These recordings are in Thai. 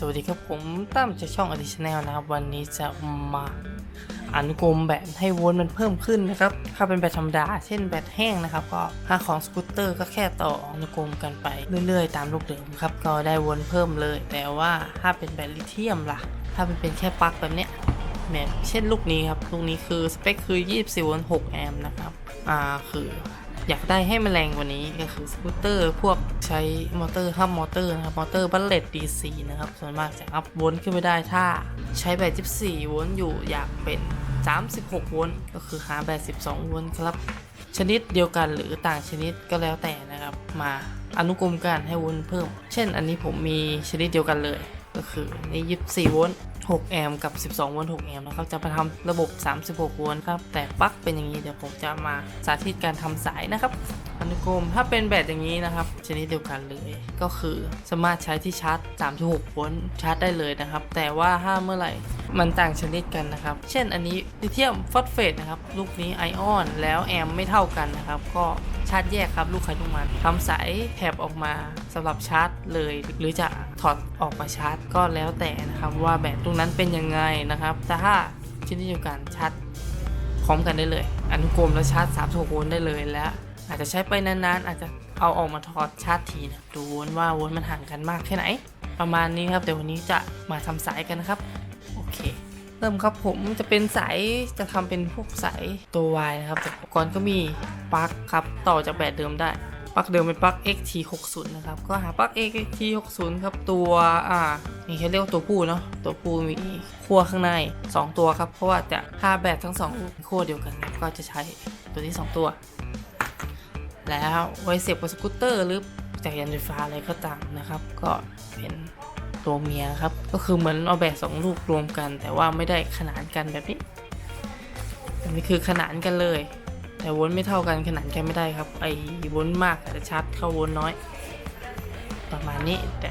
สวัสดีครับผมตั้มจากช่องอดิชแนลนะครับ วันนี้จะมาอนุกรมแบตให้วนมันเพิ่มขึ้นนะครับ ถ้าเป็นแบตธรรมดา เช่นแบตแห้งนะครับ ก็ถ้าของสกูตเตอร์ก็แค่ต่ออนุกรมกันไปเรื่อยๆ ตามลูกเดิมครับ ก็ได้วนเพิ่มเลย แต่ว่าถ้าเป็นแบตลิเธียมล่ะ ถ้ามันเป็นแค่ปลั๊กแบบเนี้ยแบบเช่นลูกนี้ครับ ลูกนี้คือสเปคคือ24โวลต์6แอมป์นะครับ อ่าคืออยากได้ให้มันแรงกว่านี้ก็คือสกูตเตอร์พวก ใช้มอเตอร์ฮับมอเตอร์นะครับมอเตอร์บัลเลต DC นะครับส่วนมากจะอัพโวลต์ขึ้นไปได้ถ้าใช้แบต14โวลต์อยู่อยากเป็น 36โวลต์ก็คือหาแบต12โวลต์ครับ ชนิดเดียวกันหรือต่างชนิดก็แล้วแต่นะครับ มาอนุกรมกันให้โวลต์เพิ่ม เช่นอันนี้ผมมีชนิดเดียวกันเลย ก็คือนี่24โวลต์6แอมป์กับ 12 โวลต์ 6 แอมป์นะครับ จะมาทำระบบ 36 โวลต์ครับ แต่ปลั๊กเป็นอย่างนี้ เดี๋ยวผมจะมาสาธิตการทำสายนะครับ นุกรม ถ้าเป็นแบตอย่างนี้นะครับ ชนิดเดียวกันเลย ก็คือสามารถใช้ที่ชาร์จ 3.6 โวลต์ชาร์จได้เลยนะครับ แต่ว่าถ้าเมื่อไหร่ มันต่างชนิดกันนะครับ เช่นอันนี้ลิเธียมฟอสเฟตนะครับ ลูกนี้ไอออน แล้วแอมไม่เท่ากันนะครับ ก็ชาร์จแยกครับ ลูกใครลูกมันทำสายแถบออกมาสำหรับชาร์จเลย หรือจะถอดออกมาชาร์จ ก็แล้วแต่นะครับ ว่าแบตตรงนั้นเป็นยังไงนะครับ แต่ถ้าชนิดเดียวกันชาร์จพร้อมกันได้เลย อนุกรมแล้วชาร์จ 3 6 โวลต์ได้เลยและ อาจจะใช้ไปนานๆ อาจจะเอาออกมาถอดชาร์จทีนะดูวนว่าวนมันห่างกันมากแค่ไหน ประมาณนี้ครับเดี๋ยววันนี้จะมาทำสายกันนะครับโอเค เริ่มครับผมจะเป็นสายจะทำเป็นพวกสายตัว Y นะครับแต่อุปกรณ์ก็มีปลั๊กครับต่อจากแบตเดิมได้ปลั๊กเดิมเป็นปลั๊ก XT60 นะครับก็หาปลั๊ก XT60 ครับตัวอ่านี่เขาเรียกว่าตัวผู้เนาะตัวผู้มีขั้วข้างใน 2 ตัวครับ เพราะว่าจะถ้าแบตทั้งสองขั้วเดียวกัน ก็จะใช้ตัวที่2ตัว แล้วไว้เสียบกับสกูตเตอร์หรือจักรยานไฟฟ้าอะไรก็ตามนะครับ ก็เป็นตัวเมียครับ ก็คือเหมือนเอาแบตสองลูกรวมกัน แต่ว่าไม่ได้ขนานกันแบบนี้อันนี้คือขนานกันเลย แต่วนไม่เท่ากันขนานกันไม่ได้ครับ ไอ้วนมากอาจจะชัดเข้าวนน้อย ประมาณนี้แต่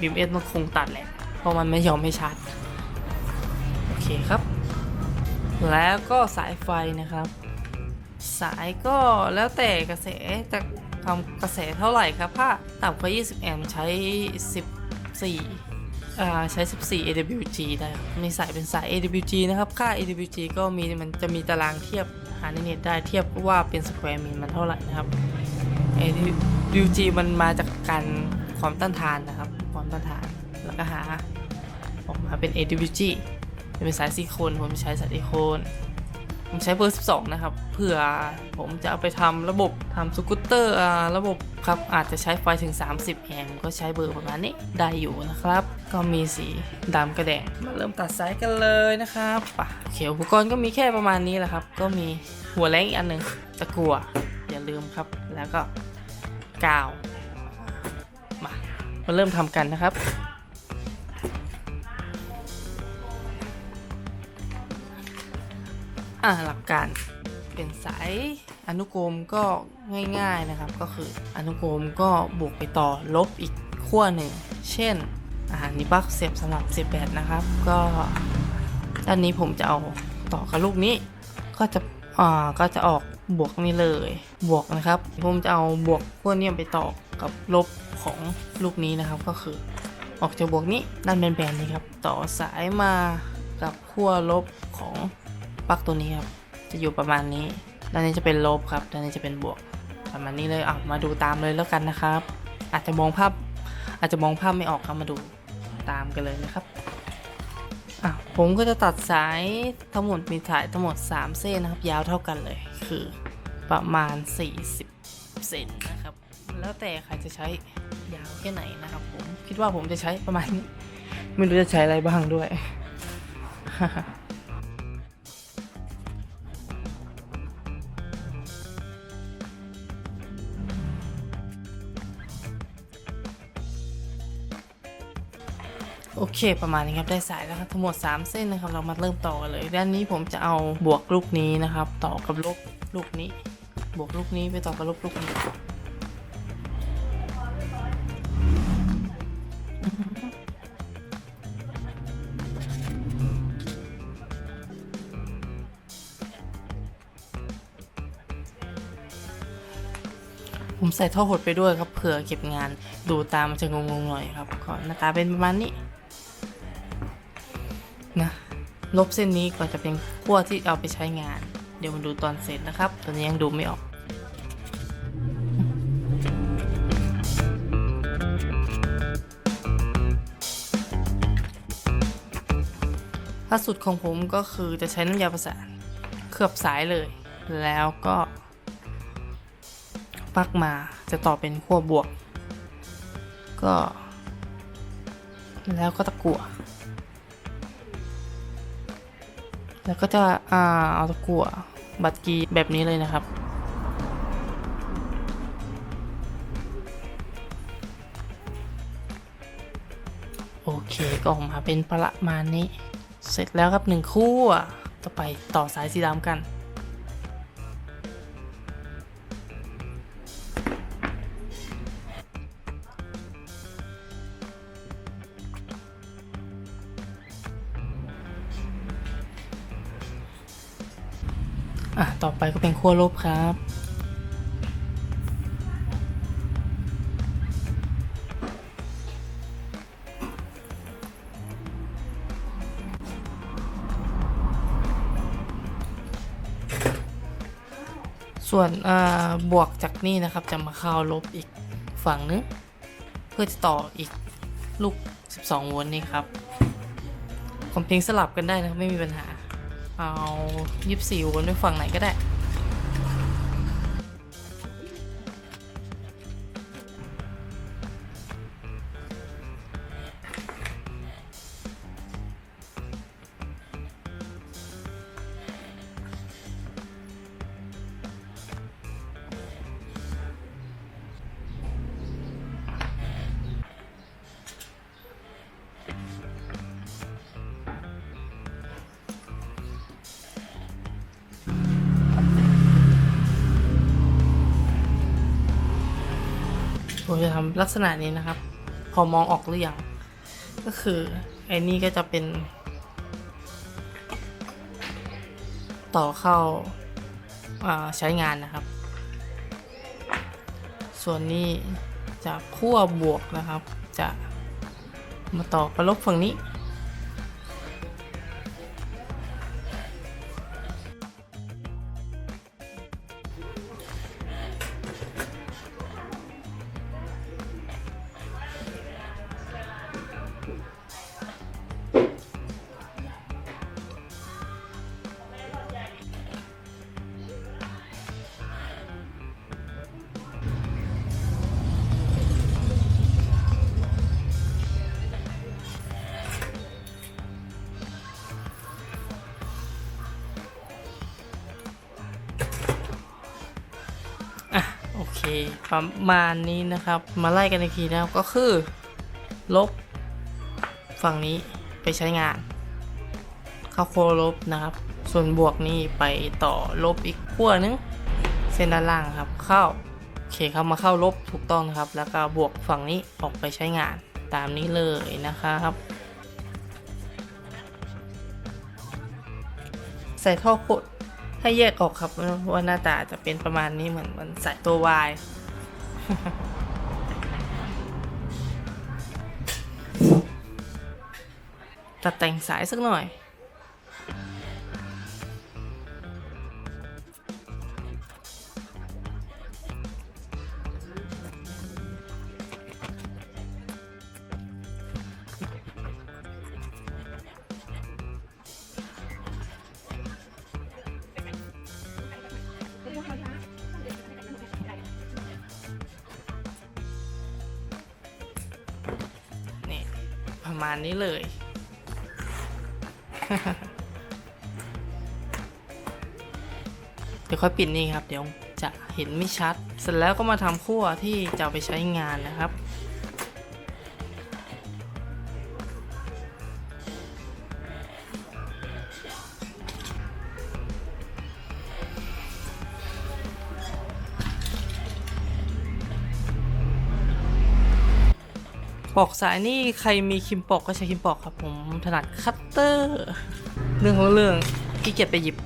บีมเอสมันคงตัดแหละ เพราะมันไม่ยอมให้ชัด โอเคครับ แล้วก็สายไฟนะครับ สายก็แล้วแต่กระแสจะทำกระแสเท่าไหร่ครับถ้าต่ำกว่า 20 แอมป์ใช้ 14อ่าใช้ 14 AWG ได้ครับมีสายเป็นสาย AWG นะครับ ค่า AWG ก็มีมันจะมีตารางเทียบหาในเน็ตได้เทียบว่าเป็นสแควร์มิลมันเท่าไหร่นะครับ AWG มันมาจากการความต้านทานนะครับ ความต้านทานแล้วก็หาออกมาเป็น AWG จะเป็นสายซิลิโคนผมใช้สายซิลิโคน ผมใช้เบอร์ 12 นะครับ เผื่อผมจะเอาไปทำระบบทำสกูตเตอร์ระบบครับ อาจจะใช้ไฟถึง 30แอมป์ก็ใช้เบอร์ประมาณนี้ได้อยู่นะครับ ก็มีสีดำกระแดง มาเริ่มตัดสายกันเลยนะครับปะโอเคอุปกรณ์ก็มีแค่ประมาณนี้แหละครับ ก็มีหัวแรงอีกอันหนึ่งตะกัวอย่าลืมครับ แล้วก็กาว มา มาเริ่มทำกันนะครับ อ่าหลักการเป็นสายอนุกรมก็ง่ายๆนะครับ ก็คืออนุกรมก็บวกไปต่อลบอีกขั้วหนึ่ง เช่นอาหารนี้ปลั๊กเสียบสำหรับเสียบนะครับ ก็ด้านนี้ผมจะเอาต่อกับลูกนี้ ก็จะอ่าก็จะออกบวกนี่เลย บวกนะครับ ผมจะเอาบวกขั้วเนี้ยไปต่อกับลบของลูกนี้นะครับ ก็คือออกจากบวกนี้ด้านแบนๆนี้ครับ ต่อสายมากับขั้วลบของ ปลั๊กตัวนี้ครับ จะอยู่ประมาณนี้ ด้านนี้จะเป็นลบครับ ด้านนี้จะเป็นบวก ประมาณนี้เลยอะมาดูตามเลยแล้วกันนะครับ อาจจะมองภาพ อาจจะมองภาพไม่ออกครับมาดูตามกันเลยนะครับอะผมก็จะตัดสายทั้งหมดมีสายทั้งหมด 3 เส้นนะครับ ยาวเท่ากันเลย คือประมาณ 40เซนนะครับ แล้วแต่ใครจะใช้ยาวแค่ไหนนะครับผม คิดว่าผมจะใช้ประมาณนี้ ไม่รู้จะใช้อะไรบ้างด้วย โอเค ประมาณนี้ครับได้สายแล้วครับทั้งหมด 3 เส้นนะครับ เรามาเริ่มต่อกันเลย ด้านนี้ผมจะเอาบวกลูกนี้นะครับ ต่อกับลบลูกนี้ บวกลูกนี้ไปต่อกับลบลูกนี้ผมใส่ท่อหดไปด้วยครับเผื่อเก็บงานดูตามมันจะงงๆหน่อยครับก็หน้าตาเป็นประมาณนี้ ลบเส้นนี้ก็จะเป็นขั้วที่เอาไปใช้งาน เดี๋ยวมาดูตอนเสร็จนะครับ ตอนนี้ยังดูไม่ออกล่าสุดของผมก็คือจะใช้น้ำยาประสานเคลือบสายเลย แล้วก็ปักมาจะต่อเป็นขั้วบวก ก็ แล้วก็ตะกั่ว แล้วก็จะอ่าเอาตะกั่วบัตรกีแบบนี้เลยนะครับ โอเคก็ออกมาเป็นประมาณนี้ เสร็จแล้วครับหนึ่งคู่ต่อไปต่อสายสีดำกัน ก็เป็นขั้วลบครับ ส่วนบวกจากนี่นะครับจะมาเข้าลบอีกฝั่งนึงเพื่อจะต่ออีกลูก 12 โวลต์นี่ครับความจริงสลับกันได้นะไม่มีปัญหาเอา 24 โวลต์ไปฝั่งไหนก็ได้ จะทำลักษณะนี้นะครับ พอมองออกหรือยัง ก็คือ ไอ้นี่ก็จะเป็น ต่อเข้าาใช้งานนะครับ ส่วนนี้จะขั้วบวกนะครับ จะมาต่อกระลบฝั่งนี้ ประมาณนี้นะครับ มาไล่กันอีกทีนะครับก็คือ ลบ ฝั่งนี้ไปใช้งาน เข้าโคลบนะครับ ส่วนบวกนี่ไปต่อลบอีกขั้วนึงเส้นด้านล่างครับ เข้าโอเคครับมาเข้าลบถูกต้องครับ แล้วก็บวกฝั่งนี้ออกไปใช้งานตามนี้เลยนะครับใส่ท่อโค ดให้แยกออกครับว่าหน้าตาจะเป็นประมาณนี้เหมือนมันใส่ตัววายตัดแต่งสายสักหน่อย นี้เลย เดี๋ยวค่อยปิดนี่ครับ เดี๋ยวจะเห็นไม่ชัด เสร็จแล้วก็มาทำขั้วที่จะไปใช้งานนะครับ อกสายนี่ใครมีคิมปอกก็ใช้คิมปอกครับผมถนัดคัตเตอร์เรื่องของเรื่องขี้เกียจไปหยิบ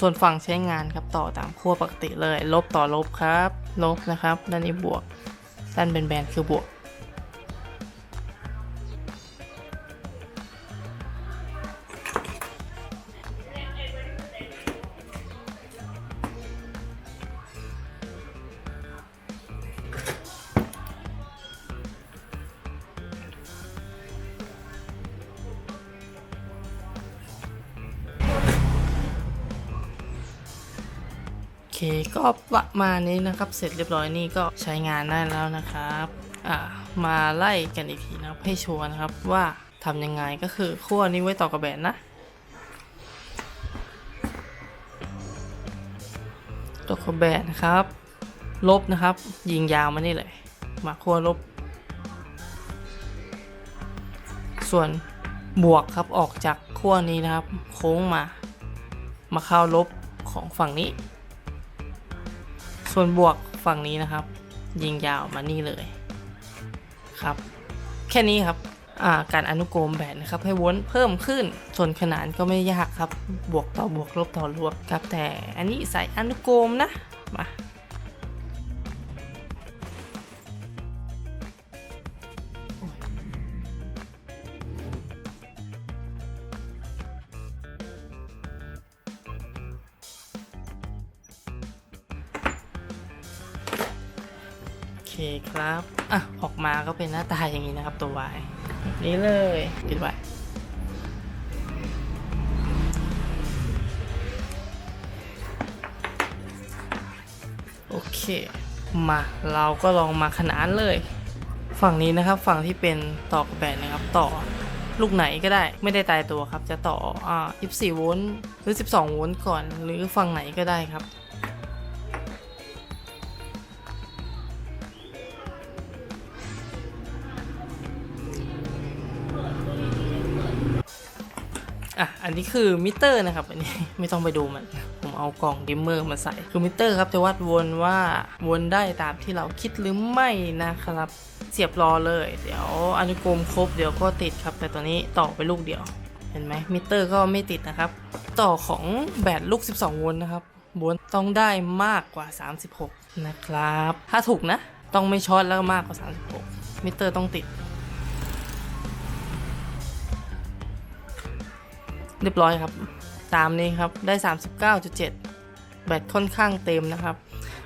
ส่วนฝั่งใช้งานครับต่อตามขั้วปกติเลย ลบต่อลบครับ ลบนะครับ ด้านนี้บวก ด้านแบนๆคือบวก ก็ประมาณนี้นะครับ เสร็จเรียบร้อยนี่ก็ใช้งานได้แล้วนะครับอ่ามาไล่กันอีกทีนะครับให้ชัวร์นะครับว่าทำยังไงก็คือขั้วนี้ไว้ต่อกับแบนนะต่อกับแบนนะครับ ลบนะครับ ยิงยาวมานี่เลย มาขั้วลบ ส่วนบวกครับออกจากขั้วนี้นะครับ โค้งมา มาเข้าลบของฝั่งนี้ ส่วนบวกฝั่งนี้นะครับ ยิงยาวมานี่เลยครับ แค่นี้ครับาการอนุกรมแบนนะครับ ให้วนเพิ่มขึ้น ส่วนขนานก็ไม่ยากครับ บวกต่อบวกลบต่อลบครับ แต่อันนี้ใส่อนุกรมนะ คครับ อะ ออกมาก็เป็นหน้าตาอย่างนี้นะครับตัว Y แบบนี้เลยปิดไว้โอเค มาเราก็ลองมาขนานเลย ฝั่งนี้นะครับฝั่งที่เป็นต่อกแบนนะครับต่อลูกไหนก็ได้ไม่ได้ตายตัวครับ จะต่ออ่า24โวลต์หรือ 12โวลต์ก่อน หรือฝั่งไหนก็ได้ครับ อันนี้คือมิเตอร์นะครับอันนี้ไม่ต้องไปดูมัน ผมเอากล่องดิมเมอร์มาใส่ คือมิเตอร์ครับจะวัดวนว่าวนได้ตามที่เราคิดหรือไม่นะครับ เสียบรอเลย เดี๋ยวอนุกรมครบเดี๋ยวก็ติดครับ แต่ตอนนี้ต่อไปลูกเดียว เห็นไหมมิเตอร์ก็ไม่ติดนะครับ ต่อของแบตลูก 12โวลต์นะครับวลต์ต้องได้มากกว่า 36 นะครับ ถ้าถูกนะ ต้องไม่ช็อตแล้วมากกว่า 36 มิเตอร์ต้องติด เรียบร้อยครับ ตามนี้ครับได้ 39.7 แบตค่อนข้างเต็มนะครับ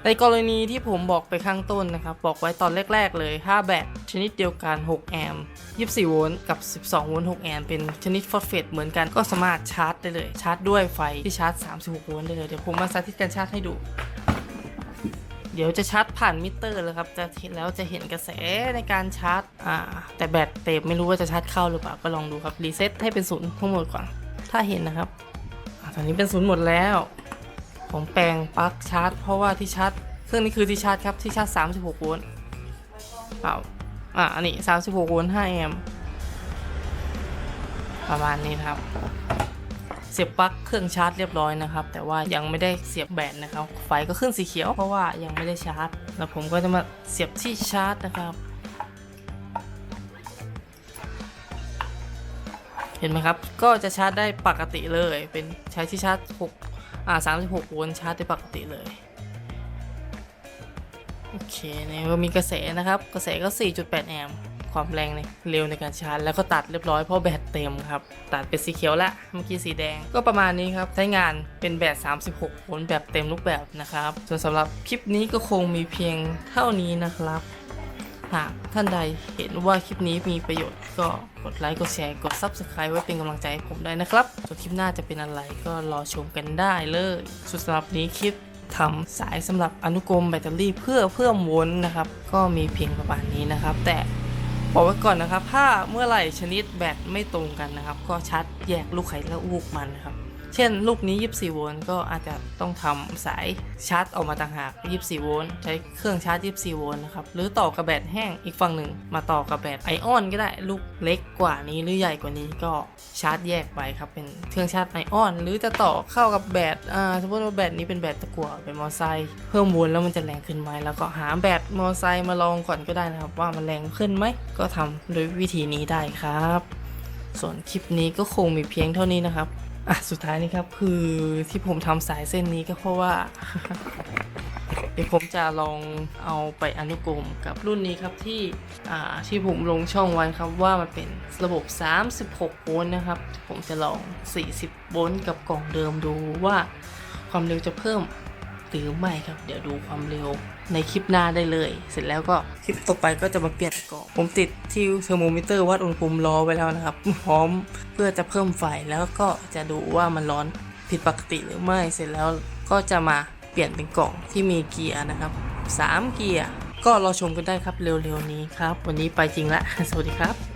ในกรณีที่ผมบอกไปข้างต้นนะครับ บอกไว้ตอนแรก ๆ เลยถ้าแบตชนิดเดียวกัน 6 แอมป์ 24 โวลต์ กับ 12 โวลต์ 6 แอมป์ เป็นชนิดฟอสเฟตเหมือนกัน ก็สามารถชาร์จได้เลย ชาร์จด้วยไฟที่ชาร์จ 36 โวลต์ได้เลย เดี๋ยวผมมาสาธิตการชาร์จให้ดู เดี๋ยวจะชาร์จผ่านมิเตอร์เลยครับ จะเห็นแล้วจะเห็นกระแสในการชาร์จ อ่า แต่แบตเต็มไม่รู้ว่าจะชาร์จเข้าหรือเปล่า ก็ลองดูครับ รีเซ็ตให้เป็นศูนย์ทั้งหมดก่อน ถ้าเห็นนะครับอ่าตอนนี้เป็นศูนย์หมดแล้ว ผมแปลงปลั๊กชาร์จ เพราะว่าที่ชาร์จเครื่องนี้คือที่ชาร์จครับที่ชาร์จ 36 โวลต์เปล่าอะอันนี้ 36 โวลต์5แอมป์ประมาณนี้ครับ เสียบปลั๊กเครื่องชาร์จเรียบร้อยนะครับ แต่ว่ายังไม่ได้เสียบแบตนะครับ ไฟก็ขึ้นสีเขียวเพราะว่ายังไม่ได้ชาร์จ แล้วผมก็จะมาเสียบที่ชาร์จนะครับ ห็นไหมครับ ก็จะชาร์จได้ปกติเลย เป็นใช้ที่ชาร์จ6อ่า36 โวลต์ชาร์จได้ปกติเลย โอเคเนี่ยก็มีกระแสนะครับ กระแสก็ 4.8 แอมป์ความแรงเนี่ยเร็วในการชาร์จแล้วก็ตัดเรียบร้อยเพราะแบตเต็มครับ ตัดเป็นสีเขียวละเมื่อกี้สีแดงก็ประมาณนี้ครับ ใช้งานเป็นแบต 36 โวลต์แบบเต็มรูปแบบนะครับ ส่วนสำหรับคลิปนี้ก็คงมีเพียงเท่านี้นะครับ หากท่านใดเห็นว่าคลิปนี้มีประโยชน์ก็กดไลค์กดแชร์กด Subscribe ไว้เป็นกำลังใจให้ผมได้นะครับส่วนคลิปหน้าจะเป็นอะไรก็รอชมกันได้เลยสุดสำหรับนี้คลิปทำสายสำหรับอนุกรมแบตเตอรี่เพื่อเพิ่มโวลต์นะครับ ก็มีเพียงประมาณนี้นะครับ แต่บอกไว้ก่อนนะครับ ถ้าเมื่อไหร่ชนิดแบตไม่ตรงกันนะครับ ก็ชาร์จแยกลูกไข่และลูกมันนะครับ เช่นลูกนี้ 24 โวลต์ก็อาจจะต้องทำสายชาร์จออกมาต่างหาก 24 โวลต์ใช้เครื่องชาร์จ 24 โวลต์นะครับหรือต่อกับแบตแห้งอีกฝั่งหนึ่ง มาต่อกับแบตไอออนก็ได้ลูกเล็กกว่านี้หรือใหญ่กว่านี้ก็ชาร์จแยกไปครับเป็นเครื่องชาร์จไอออน หรือจะต่อเข้ากับแบตอ่าสมมติว่าแบตนี้เป็นแบตตะกั่วเป็นมอไซค์เพิ่มโวลต์แล้วมันจะแรงขึ้นไหมแล้วก็หาแบตมอไซค์มาลองก่อนก็ได้นะครับ ว่ามันแรงขึ้นไหมก็ทำโดยวิธีนี้ได้ครับ ส่วนคลิปนี้ก็คงมีเพียงเท่านี้นะครับ อะสุดท้ายนี้ครับคือที่ผมทำสายเส้นนี้ก็เพราะว่า เดี๋ยวผมจะลองเอาไปอนุกรมกับรุ่นนี้ครับที่อ่าที่ผมลงช่องไว้ครับว่ามันเป็นระบบ 36 โวลต์นะครับ ผมจะลอง 40 โวลต์กับกล่องเดิมดูว่าความเร็วจะเพิ่มหรือไม่ครับ เดี๋ยวดูความเร็ว ในคลิปหน้าได้เลย เสร็จแล้วก็คลิปต่อไปก็จะมาเปลี่ยนกล่องผมติดที่เทอร์โมมิเตอร์วัดอุณหภูมิรอไว้แล้วนะครับ พร้อมเพื่อจะเพิ่มไฟแล้วก็จะดูว่ามันร้อนผิดปกติหรือไม่ เสร็จแล้วก็จะมาเปลี่ยนเป็นกล่องที่มีเกียร์นะครับ 3 เกียร์ ก็รอชมกันได้ครับเร็วๆนี้ครับ วันนี้ไปจริงละ สวัสดีครับ